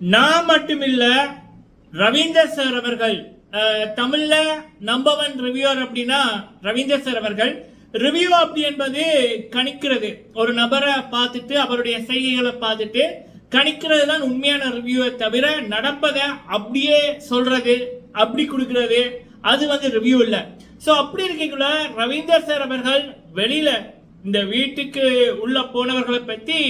நான் மட்டுமில்ல ரவீந்தர் சார் அவர்கள் அஹ், தமிழ்ல நம்பர் ஒன் ரிவ்யூவர் அப்படின்னா ரவீந்தர் சார் அவர்கள். ரிவ்யூ அப்படி என்பது கணிக்கிறது. ஒரு நபரை பார்த்துட்டு அவருடைய செய்கைகளை பார்த்துட்டு கணிக்கிறது தான் உண்மையான ரிவ்யூவை தவிர நடப்பதை அப்படியே சொல்றது அப்படி கொடுக்கறது அது வந்து ரிவ்யூ இல்லை. ஸோ அப்படி இருக்கக்குள்ள ரவீந்தர் சார் அவர்கள் வெளியில இந்த வீட்டுக்கு உள்ள போனவர்களை பத்தி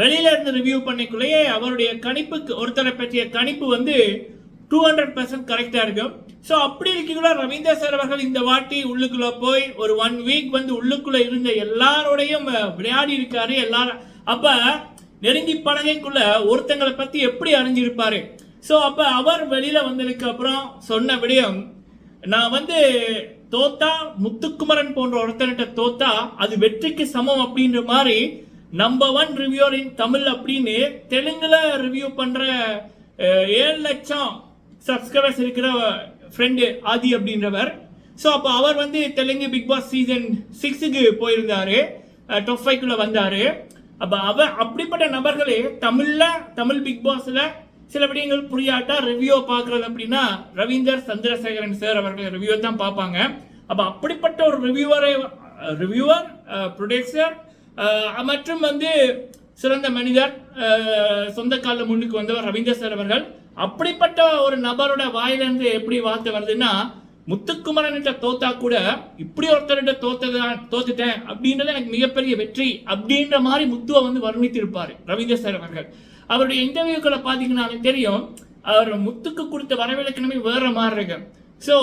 வெளியில இருந்து ரிவ்யூ பண்ணிக்குள்ளேயே அவருடைய கணிப்புக்கு ஒருத்தரை பற்றிய கணிப்பு வந்து டூ ஹண்ட்ரட் பர்சன்ட் கரெக்டாக இருக்கும். ஸோ அப்படி இருக்கக்குள்ள ரவீந்தர் சார் அவர்கள் இந்த வாட்டி உள்ளுக்குள்ளே போய் ஒரு ஒன் வீக் வந்து உள்ளுக்குள்ளே இருந்த எல்லாரோடையும் விளையாடி இருக்காரு. எல்லாரும் அப்போ நெருங்கி பழகைக்குள்ள ஒருத்தங்களை பற்றி எப்படி அறிஞ்சிருப்பாரு? ஸோ அப்போ அவர் வெளியில் வந்ததுக்கு அப்புறம் சொன்ன விடயம் நான் வந்து தோத்தா முத்துக்குமரன் போன்ற ஒருத்தன்கிட்ட தோத்தா அது வெற்றிக்கு சமம் அப்படின்ற மாதிரி number one reviewer in Tamil அப்படின்னு தெலுங்குல ரிவ்யூ பண்ற ஏழு லட்சம் சப்ஸ்கிரைபர்ஸ் இருக்கிற ஃப்ரெண்டு ஆதி அப்படின்றவர். ஸோ அப்போ அவர் வந்து தெலுங்கு பிக் பாஸ் சீசன் சிக்ஸுக்கு போயிருந்தாரு. டாப் ஃபைவ்க்குள்ள வந்தாரு. அப்போ அவர் அப்படிப்பட்ட நபர்களே தமிழில் தமிழ் பிக் பாஸில் சில விடயங்கள் புரியாட்டா ரிவ்யூ பார்க்கறது அப்படின்னா ரவீந்தர் சந்திரசேகரன் சார் அவர்கள் ரிவ்யூ தான் பார்ப்பாங்க. அப்போ அப்படிப்பட்ட ஒரு ரிவ்யூவரை ரிவ்யூவர் ப்ரொடியூசர் மற்றும் வந்து சிறந்த மனிதர் சொந்த கால முன்னுக்கு வந்தவர் ரவீந்திர சார் அவர்கள். அப்படிப்பட்ட ஒரு நபரோட வாயிலிருந்து எப்படி வார்த்தை வருதுன்னா முத்துக்குமரன்கிட்ட தோத்தா கூட இப்படி ஒருத்தர்கிட்ட தோத்ததான் தோத்துட்டேன் அப்படின்றது எனக்கு மிகப்பெரிய வெற்றி அப்படின்ற மாதிரி முத்துவை வந்து வர்ணித்திருப்பார் ரவீந்திர சார் அவர்கள். அவருடைய இன்டர்வியூக்களை பார்த்தீங்கன்னாலே தெரியும் அவர் முத்துக்கு கொடுத்த வரவிலக்கணமே வேற மாதிரி இருக்கு. ஸோ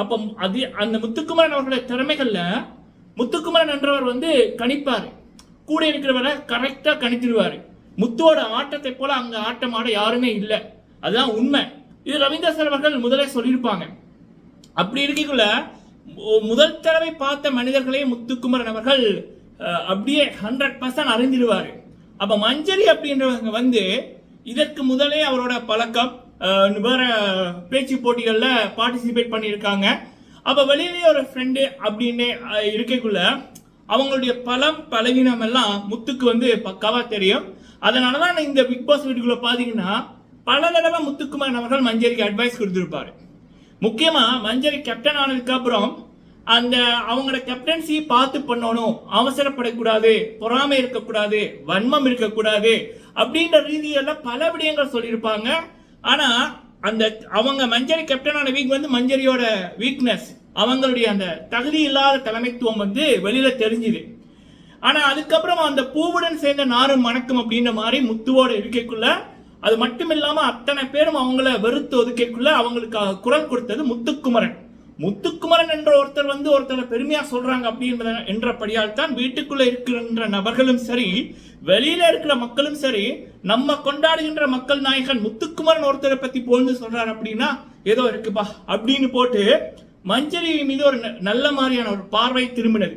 அப்போ அது அந்த முத்துக்குமரன் அவர்களுடைய திறமைகளில் முத்துக்குமரன் என்றவர் வந்து கணிப்பார். கூட இருக்கிறவரை கரெக்டாக கணித்திடுவார் முத்துவோட ஆட்டத்தை போல அங்கே ஆட்டம் ஆட யாருமே இல்லை. அதுதான் உண்மை. இது ரவீந்தர் சார் அவர்கள் முதலே சொல்லியிருப்பாங்க. அப்படி இருக்கக்குள்ள முதல் தடவை பார்த்த மனிதர்களே முத்துக்குமரன் அவர்கள் அப்படியே ஹண்ட்ரட் பர்சன்ட் அறிந்திருவாரு. அப்போ மஞ்சரி அப்படின்றவங்க வந்து இதற்கு முதலே அவரோட பழக்கம் வேற பேச்சு போட்டிகளில் பார்ட்டிசிபேட் பண்ணியிருக்காங்க. அப்போ வெளியிலேயே ஒரு ஃப்ரெண்டு அப்படின்னு இருக்கக்குள்ள அவங்களுடைய பலம் பலவீனம் எல்லாம் முத்துக்கு வந்து பக்காவாக தெரியும். அதனாலதான் இந்த பிக் பாஸ் வீட்டுக்குள்ள பார்த்தீங்கன்னா பல தடவை முத்துக்குமார் அவர்கள் மஞ்சரிக்கு அட்வைஸ் கொடுத்துருப்பாரு. முக்கியமாக மஞ்சரி கேப்டன் ஆனதுக்கு அப்புறம் அந்த அவங்களோட கேப்டன்சி பார்த்து பண்ணணும். அவசரப்படக்கூடாது பொறாமை இருக்கக்கூடாது வன்மம் இருக்கக்கூடாது அப்படின்ற ரீதியெல்லாம் பல விடயங்கள் சொல்லியிருப்பாங்க. ஆனால் அந்த அவங்க மஞ்சரி கேப்டனான வீக் வந்து மஞ்சரியோட வீக்னஸ் அவங்களுடைய அந்த தகுதி இல்லாத தலைமைத்துவம் வந்து வெளியில் தெரிஞ்சுது. ஆனால் அதுக்கப்புறம் அந்த பூவுடன் சேர்ந்த நாரும் மணக்கும் அப்படின்ற மாதிரி முத்துவோட இருக்கைக்குள்ள அது மட்டும் இல்லாமல் அத்தனை பேரும் அவங்கள வெறுத்து ஒதுக்கைக்குள்ள அவங்களுக்கு குரல் கொடுத்தது முத்துக்குமரன். முத்துக்குமரன் என்ற ஒருத்தர் வந்து ஒருத்தரை பெருமையா சொல்றாங்க அப்படின்ற என்றபடியால் தான் வீட்டுக்குள்ள இருக்கின்ற நபர்களும் சரி வெளியில இருக்கிற மக்களும் சரி நம்ம கொண்டாடுகின்ற மக்கள் நாயகன் முத்துக்குமரன் ஒருத்தரை பத்தி புகழ்ந்து சொல்றாரு அப்படின்னா ஏதோ இருக்குப்பா அப்படின்னு போட்டு மஞ்சரி மீது ஒரு ந- நல்ல மாதிரியான ஒரு பார்வை திரும்பினது.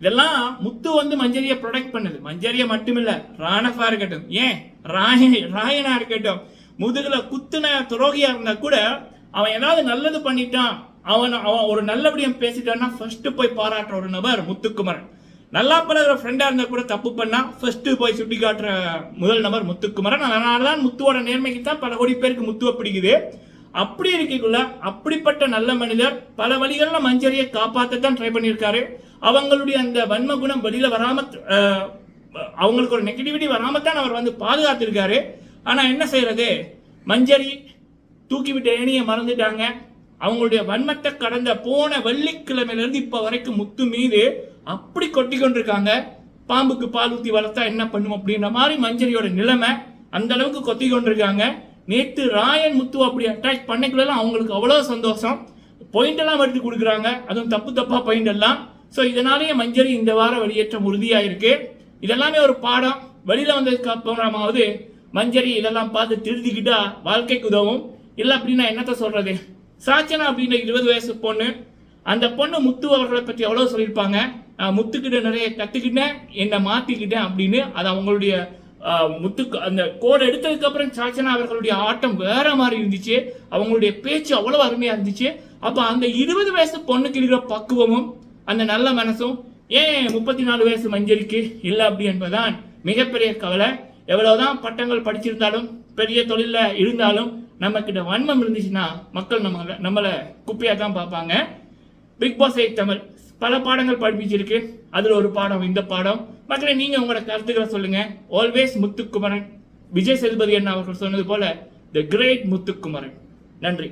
இதெல்லாம் முத்து வந்து மஞ்சரியை ப்ரொடெக்ட் பண்ணுது. மஞ்சரியை மட்டுமில்ல ராணஃபா இருக்கட்டும் ஏன்? ராய ராயனா இருக்கட்டும் முதுகுல குத்துன துரோகியா இருந்தா கூட அவன் ஏதாவது நல்லது பண்ணிட்டான் அவன் அவன் ஒரு நல்லபடியும் பேசிட்டான்னா ஃபர்ஸ்ட் போய் பாராட்டுற ஒரு நபர் முத்துக்குமரன். நல்லா பழகிற ஃப்ரெண்டாக இருந்தால் கூட தப்பு பண்ணால் ஃபர்ஸ்ட்டு போய் சுட்டி காட்டுற முதல் நபர் முத்துக்குமரன். அதனாலதான் முத்துவோட நேர்மைக்கு தான் பல கோடி பேருக்கு முத்துவை பிடிக்குது. அப்படி இருக்கக்குள்ள அப்படிப்பட்ட நல்ல மனிதர் பல வழிகளில் மஞ்சரியை காப்பாற்றத்தான் ட்ரை பண்ணியிருக்காரு. அவங்களுடைய அந்த வன்ம குணம் வெளியில் வராம அவங்களுக்கு ஒரு நெகட்டிவிட்டி வராமல் தான் அவர் வந்து பாதுகாத்திருக்காரு. ஆனால் என்ன செய்யறது? மஞ்சரி தூக்கிவிட்ட ஏனியை மறந்துட்டாங்க. அவங்களுடைய வன்மத்தை கடந்த போன வெள்ளிக்கிழமையில இப்போ இப்ப வரைக்கும் முத்து மீது அப்படி கொட்டி கொண்டிருக்காங்க. பாம்புக்கு பால் ஊத்தி வளர்த்தா என்ன பண்ணும் அப்படின்ற மாதிரி மஞ்சரியோட நிலைமை அந்த அளவுக்கு கொத்தி கொண்டிருக்காங்க. நேற்று ராயன் முத்து அப்படி அட்டாக் பண்ணக்குள்ளலாம் அவங்களுக்கு அவ்வளோ சந்தோஷம். பாயிண்ட் எல்லாம் எடுத்து கொடுக்குறாங்க. அதுவும் தப்பு தப்பா பாயிண்ட் எல்லாம். ஸோ இதனாலேயே மஞ்சரி இந்த வாரம் வெளியேற்றம் உறுதியாயிருக்கு. இதெல்லாமே ஒரு பாடம். வெளியில் வந்ததுக்கு அப்புறமாவது மஞ்சரி இதெல்லாம் பார்த்து திருத்திக்கிட்டா வாழ்க்கைக்கு உதவும். இல்லை அப்படின்னா என்னத்த சொல்றது? சாச்சனா அப்படின்ற இருபது வயசு பொண்ணு அந்த பொண்ணு முத்து அவர்களை பற்றி எவ்வளோ சொல்லியிருப்பாங்க? நான் முத்துக்கிட்ட நிறைய கற்றுக்கிட்டேன் என்னை மாற்றிக்கிட்டேன் அப்படின்னு அது அவங்களுடைய முத்துக்கு முத்து அந்த கோடை எடுத்ததுக்கு அப்புறம் சாச்சனா அவர்களுடைய ஆட்டம் வேற மாதிரி இருந்துச்சு. அவங்களுடைய பேச்சு அவ்வளோ அருமையாக இருந்துச்சு. அப்போ அந்த இருபது வயசு பொண்ணுக்கு இருக்கிற பக்குவமும் அந்த நல்ல மனசும் ஏன் முப்பத்தி நாலு வயசு மஞ்சரிக்கு இல்லை அப்படி என்பதுதான் மிகப்பெரிய கவலை. எவ்வளவுதான் பட்டங்கள் படிச்சிருந்தாலும் பெரிய தொழிலில் இருந்தாலும் நம்ம கிட்ட வன்மம் இருந்துச்சுன்னா மக்கள் நம்ம நம்மளை குப்பையாக தான் பார்ப்பாங்க. பிக் பாஸ் எயிட் தமிழ் பல பாடங்கள் படிப்பிச்சிருக்கு. அதில் ஒரு பாடம் இந்த பாடம். மக்களை நீங்கள் உங்களோட கருத்துக்களை சொல்லுங்கள் ஆல்வேஸ் முத்துக்குமரன் விஜய் சேதுபதி அண்ணா அவர்கள் சொன்னது போல த கிரேட் முத்துக்குமரன். நன்றி.